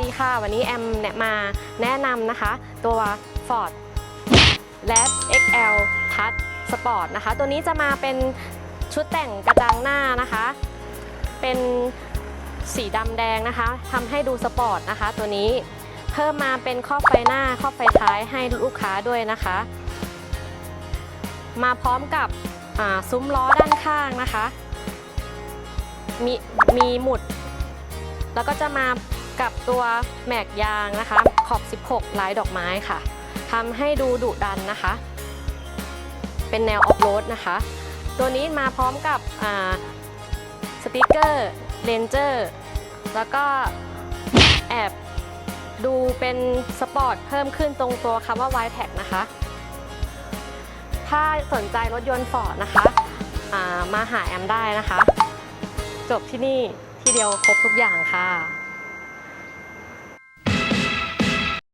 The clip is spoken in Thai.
ดีค่ะ วันนี้แอมเนี่ยมาแนะนำนะคะ ตัว Ford l a d XL Touch Sport นะคะ ตัวนี้จะมาเป็นชุดแต่งกระจังหน้านะคะ เป็นสีดำแดงนะคะทำให้ดูสปอร์ตนะคะ ตัวนี้เพิ่มมาเป็นครอบไฟหน้าครอบไฟท้ายให้ลูกค้าด้วยนะคะ มาพร้อมกับซุ้มล้อด้านข้างนะคะ มีมีหมุด แล้วก็จะมา กับตัวแม็กยางนะคะ ขอบ 16 ลายดอกไม้ค่ะทำให้ดูดุดันนะคะ เป็นแนวออฟโรดนะคะ ตัวนี้มาพร้อมกับสติกเกอร์เลนเจอร์แล้วก็แอบดูเป็นสปอร์ตเพิ่มขึ้นตรงตัวคำว่า y t a g นะคะ ถ้าสนใจรถยนต์ฟอร์ดนะคะามาหาแอมได้นะคะ จบที่นี่ที่เดียวครบทุกอย่างค่ะ